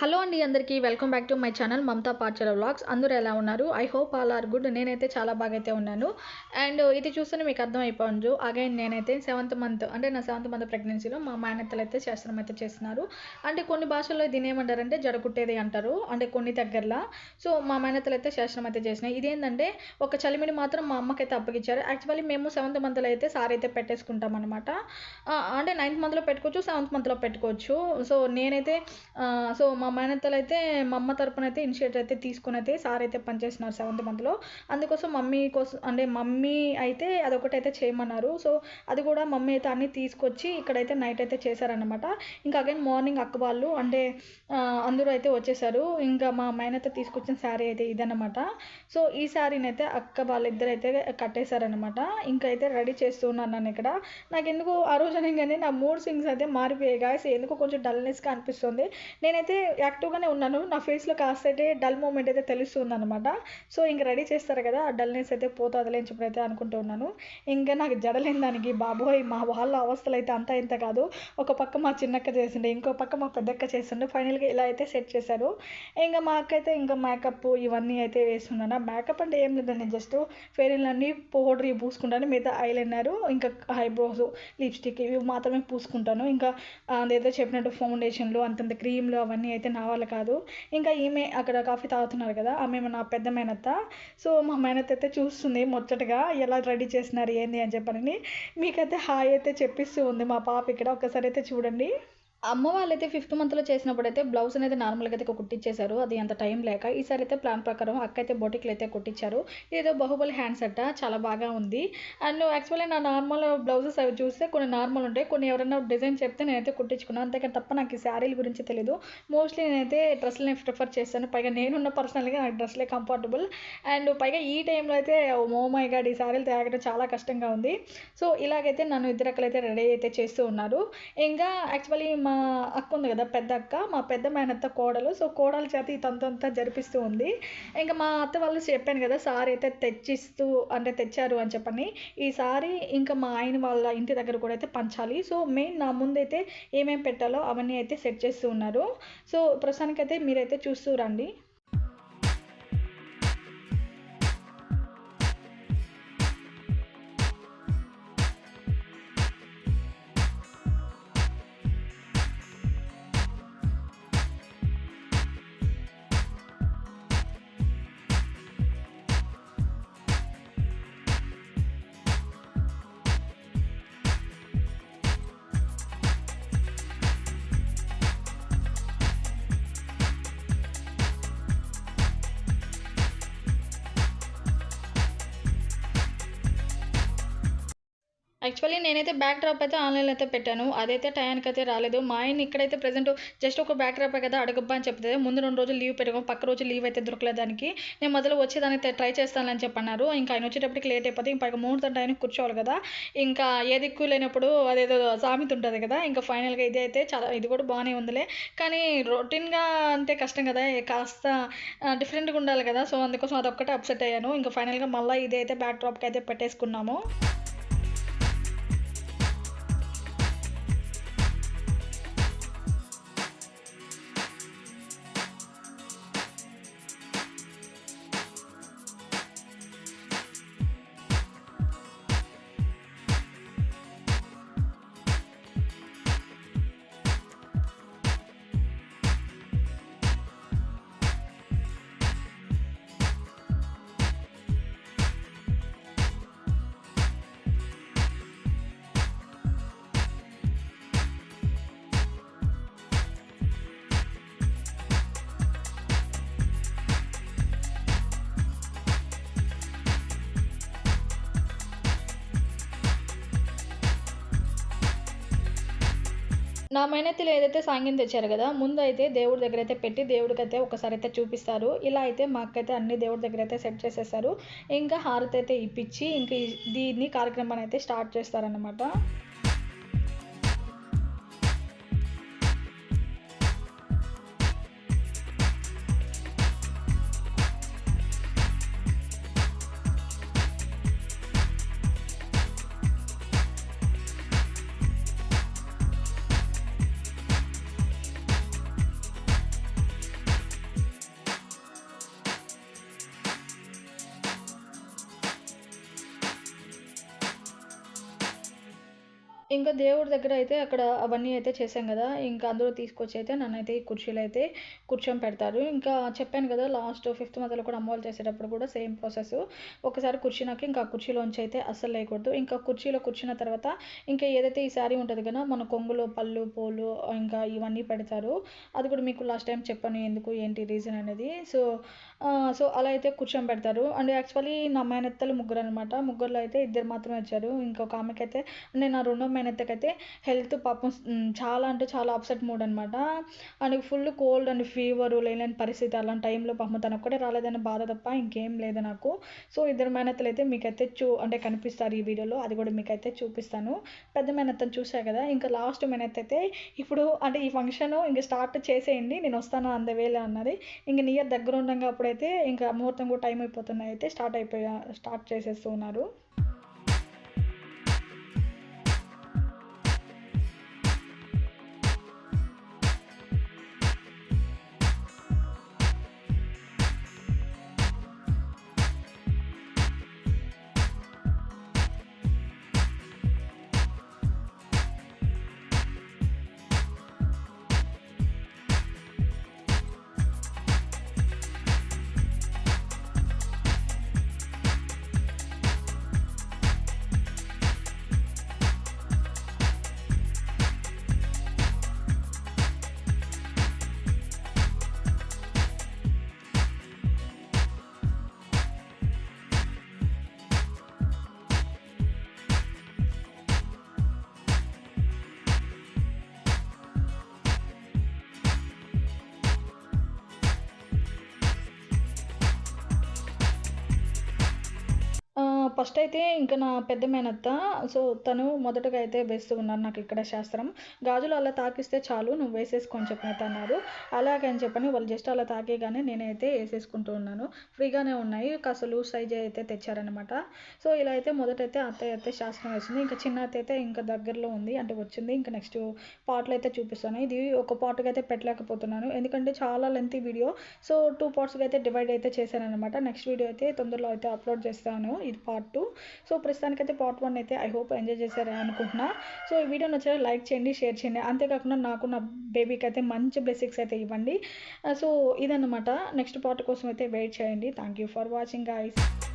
Hello అండి అందరికీ welcome back to my channel Mamatha Parchala vlogs. అందరూ ఎలా ఉన్నారు? I hope all are good. నేనైతే చాలా బాగా అయితే ఉన్నాను. అండ్ ఇది చూస్తేనే మీకు అర్థమైపోయింది అగైన్ నేనైతే సెవెంత్ మంత్ అంటే నా సెవెంత్ మంత్ ప్రెగ్నెన్సీలో మా మేనత్తలు అయితే శాస్త్రం అయితే చేస్తున్నారు. అంటే కొన్ని భాషల్లో దీని ఏమంటారంటే జడకుట్టేది అంటారు. అంటే కొన్ని దగ్గరలో. సో మా మేనత్తలు అయితే శాస్త్రం అయితే చేసినాయి. ఇదేంటంటే ఒక చలిమిడి మాత్రం మా అమ్మకైతే అప్పగించారు యాక్చువల్లీ మేము సెవెంత్ మంత్లో అయితే సారీ అయితే పెట్టేసుకుంటాం అనమాట అంటే నైన్త్ మంత్లో పెట్టుకోవచ్చు సెవెంత్ మంత్లో పెట్టుకోవచ్చు. సో నేనైతే సో మా మేనత్తలు అయితే మా అమ్మ తరపున అయితే ఇనిషియేటివ్ అయితే తీసుకుని అయితే సార్ అయితే పనిచేస్తున్నారు సెవెంత్ మంత్లో. అందుకోసం మమ్మీ కోసం అంటే మమ్మీ అయితే అదొకటి అయితే చేయమన్నారు. సో అది కూడా మమ్మీ అయితే అన్నీ తీసుకొచ్చి ఇక్కడైతే నైట్ అయితే చేశారనమాట ఇంకా అగైన్ మార్నింగ్ అక్క వాళ్ళు అంటే అందరూ అయితే వచ్చేసారు. ఇంకా మా మేనత్త తీసుకొచ్చిన శారీ అయితే ఇదనమాట సో ఈ శారీని అయితే అక్క వాళ్ళిద్దరు అయితే కట్టేశారనమాట ఇంకా అయితే రెడీ చేస్తున్నాను నన్ను ఇక్కడ. నాకు ఎందుకు ఆ రోజు అనగానే నా మూడ్ సింగ్స్ అయితే మారిపోయాయి. గాయస్ ఎందుకు కొంచెం డల్నెస్గా అనిపిస్తుంది. నేనైతే యాక్టివ్గానే ఉన్నాను. నా ఫేస్లో కాస్త అయితే డల్ మూమెంట్ అయితే తెలుస్తుంది అనమాట సో ఇంక రెడీ చేస్తారు కదా ఆ డల్నెస్ అయితే పోతుందిలే అని చెప్పి అయితే అనుకుంటూ ఉన్నాను. ఇంకా నాకు జడలేని దానికి బాబోయ్ మా వాళ్ళ అవస్థలు అయితే అంతా ఇంత కాదు. ఒక పక్క మా చిన్నక్క చేసిండే ఇంకో పక్క మా పెద్దక్క చేసిండే ఫైనల్గా ఇలా అయితే సెట్ చేశారు. ఇంకా మా అక్క అయితే ఇంకా మేకప్ ఇవన్నీ అయితే వేస్తున్నాను మేకప్ అంటే ఏం లేదండి జస్ట్ ఫెయిర్ అన్నీ పౌడర్ పూసుకుంటాను మిగతా ఐలైనర్ ఇంకా ఐబ్రోస్ లిప్స్టిక్ ఇవి మాత్రమే పూసుకుంటాను. ఇంకా ఆ, అదేదో చెప్పినట్టు ఫౌండేషన్లు అంతంత క్రీమ్లు అవన్నీ అయితే నా వల్ల కాదు. ఇంకా ఈమె అక్కడ కాఫీ తాగుతున్నారు కదా ఆమె నా పెద్ద మేనత్త. సో మా మేనత్త అయితే చూస్తుంది ముచ్చటగా ఎలా రెడీ చేసినారు ఏంది అని చెప్పని మీకైతే హాయ్ అయితే చెప్పిస్తూ ఉంది మా పాప ఇక్కడ. ఒకసారి అయితే చూడండి. అమ్మ వాళ్ళైతే ఫిఫ్త్ మంత్లో చేసినప్పుడు అయితే బ్లౌజ్ అనేది నార్మల్గా అయితే కుట్టించేశారు అది అంత టైం లేక ఈసారి అయితే ప్లాన్ ప్రకారం అక్క అయితే బొటిక్లు అయితే కుట్టించారు ఇదేదో బాహుబలి హ్యాండ్స్ అట్ట చాలా బాగా ఉంది. అండ్ యాక్చువల్లీ నా నార్మల్ బ్లౌజెస్ అవి చూస్తే కొన్ని నార్మల్ ఉంటాయి కొన్ని ఎవరైనా డిజైన్ చెప్తే నేనైతే కుట్టించుకున్నాను అంతేకాని తప్ప నాకు ఈ శారీల గురించి తెలియదు మోస్ట్లీ నేనైతే డ్రెస్సులని ప్రిఫర్ చేస్తాను. పైగా నేనున్న పర్సనల్గా నాకు డ్రెస్లే కంఫర్టబుల్. అండ్ పైగా ఈ టైంలో అయితే ఓ మై గాడ్ ఈ శారీలు తేగడం చాలా కష్టంగా ఉంది. సో ఇలాగైతే నన్ను ఇద్దరు అక్కలైతే అయితే రెడీ అయితే చేస్తూ ఉన్నారు. ఇంకా యాక్చువల్లీ మా అక్క ఉంది కదా పెద్ద అక్క మా పెద్ద మేనత్త కోడలు. సో కోడల చేత ఈ తంతంతా జరిపిస్తూ ఉంది. ఇంకా మా అత్త వాళ్ళు చెప్పాను కదా సారీ అయితే తెచ్చిస్తూ అంటే తెచ్చారు అని చెప్పని. ఈ ఇంకా మా ఆయన వాళ్ళ ఇంటి దగ్గర కూడా అయితే పంచాలి. సో మెయిన్ నా ముందైతే ఏమేమి పెట్టాలో అవన్నీ అయితే సెట్ చేస్తూ ఉన్నారు. సో ప్రస్తుతానికైతే మీరైతే చూస్తూ రండి. యాక్చువల్లీ నేనైతే బ్యాక్ డ్రాప్ అయితే ఆన్లైన్లో అయితే పెట్టాను. అదైతే టయానికి అయితే రాలేదు. మా ఆయన ఇక్కడైతే ప్రజెంట్ జస్ట్ ఒక బ్యాక్ డ్రాప్ కదా అడగబ్బా అని చెప్తే ముందు రెండు రోజులు లీవ్ పెట్టుకో పక్క రోజు లీవ్ అయితే దొరకలేదు దానికి. నేను మొదలు వచ్చేదానికి ట్రై చేస్తానని చెప్పన్నారు. ఇంకా ఆయన వచ్చేటప్పటికి లేట్ అయిపోతే ఇంకా ముహూర్తం టైంకి కూర్చోవాలి కదా. ఇంకా ఏ దిక్కు లేనప్పుడు అదేదో సామెత ఉంటుంది కదా. ఇంకా ఫైనల్గా ఇది అయితే చాలా ఇది కూడా బాగానే ఉందిలే. కానీ రొటీన్గా అంటే కష్టం కదా. కాస్త డిఫరెంట్గా ఉండాలి కదా. సో అందుకోసం అదొక్కటే అప్సెట్ అయ్యాను. ఇంకా ఫైనల్గా మళ్ళీ ఇదైతే అయితే బ్యాక్ డ్రాప్కి అయితే పెట్టేసుకున్నాము. నా మైనతిలో ఏదైతే సాంగ్యం తెచ్చారు కదా ముందు అయితే దేవుడి దగ్గర అయితే పెట్టి దేవుడికి అయితే ఒకసారి అయితే చూపిస్తారు. ఇలా అయితే మాకైతే అన్ని దేవుడి దగ్గర అయితే సెట్ చేసేస్తారు. ఇంకా హారతి అయితే ఇప్పించి ఇంకా దీన్ని కార్యక్రమాన్ని అయితే స్టార్ట్ చేస్తారనమాట ఇంకా దేవుడి దగ్గర అయితే అక్కడ అవన్నీ అయితే చేశాం కదా. ఇంకా అందులో తీసుకొచ్చి అయితే నన్నైతే ఈ కుర్చీలో అయితే కూర్చొని పెడతారు. ఇంకా చెప్పాను కదా లాస్ట్ ఫిఫ్త్ మధ్యలో కూడా అమ్మవాళ్ళు చేసేటప్పుడు కూడా సేమ్ ప్రాసెస్ ఒకసారి కూర్చున్నాక ఇంకా కుర్చీలోంచి అయితే అస్సలు లేకూడదు ఇంకా కుర్చీలో కూర్చున్న తర్వాత ఇంకా ఏదైతే ఈ శారీ ఉంటుంది కదా మన కొంగులో పళ్ళు పూలు ఇంకా ఇవన్నీ పెడతారు. అది కూడా మీకు లాస్ట్ టైం చెప్పాను ఎందుకు ఏంటి రీజన్ అనేది. సో సో అలా అయితే కూర్చొని పెడతారు. అండ్ యాక్చువల్లీ నా మేనత్తలు ముగ్గురు అనమాట ముగ్గురులో అయితే ఇద్దరు మాత్రమే వచ్చారు. ఇంకొక ఆమెకి అయితే అంటే నా రెండో మేనత్తకైతే హెల్త్ పాపం చాలా అంటే చాలా అప్సెట్ మూడ్ అనమాట and full cold and fever లేని పరిస్థితి అలాంటి టైంలో పాపం తను ఒక్కడే రాలేదన్న బాధ తప్ప ఇంకేం లేదు నాకు. సో ఇద్దరు మేనత్తలు అయితే మీకైతే చూ అంటే కనిపిస్తారు ఈ వీడియోలో. అది కూడా మీకైతే చూపిస్తాను. పెద్ద మేనత్తను చూసా కదా. ఇంకా లాస్ట్ మేనత్ అయితే ఇప్పుడు అంటే ఈ ఫంక్షన్ ఇంకా స్టార్ట్ చేసేయండి. నేను వస్తాను అంద వేళ అన్నది. ఇంక నియర్ దగ్గర ఉండగా అప్పుడు అప్పుడైతే ఇంకా ముహూర్తం కూడా టైం అయిపోతున్నాయి. అయితే స్టార్ట్ అయిపోయా స్టార్ట్ చేసేస్తూ ఫస్ట్ అయితే ఇంకా నా పెద్ద మేనత్త సో తను మొదటగా అయితే వేస్తూ ఉన్నారు నాకు ఇక్కడ శాస్త్రం. గాజులు అలా తాకిస్తే చాలు నువ్వు వేసేసుకొని చెప్పినట్టు అన్నారు. అలాగే అని చెప్పని వాళ్ళు జస్ట్ అలా తాకేగానే నేనైతే వేసేసుకుంటూ ఉన్నాను. ఫ్రీగానే ఉన్నాయి కాస్త లూజ్ సైజ్ అయితే తెచ్చారనమాట సో ఇలా అయితే మొదటైతే అత్తయ్య అయితే శాస్త్రం వేసింది. ఇంకా చిన్న అత్త అయితే ఇంకా దగ్గరలో ఉంది అంటే వచ్చింది. ఇంకా నెక్స్ట్ పాటలు అయితే చూపిస్తాను ఇది ఒక పాటుగా అయితే పెట్టలేకపోతున్నాను ఎందుకంటే చాలా లెంతీ వీడియో. సో టూ పార్ట్స్గా అయితే డివైడ్ అయితే చేశాను అనమాట నెక్స్ట్ వీడియో అయితే తొందరలో అయితే అప్లోడ్ చేస్తాను. ఇది పార్ట్ టూ సో ప్రస్తుతానికైతే పార్ట్ వన్ అయితే ఐ హోప్ ఎంజాయ్ చేశారు అనుకుంటున్నా. సో ఈ వీడియో నచ్చితే లైక్ చేయండి షేర్ చేయండి. అంతేకాకుండా నాకు నా బేబీకి అయితే మంచి బ్లెస్సింగ్స్ అయితే ఇవ్వండి. Uh, సో ఇదన్నమాట. నెక్స్ట్ పార్ట్ కోసం అయితే వెయిట్ చేయండి. Thank you for watching guys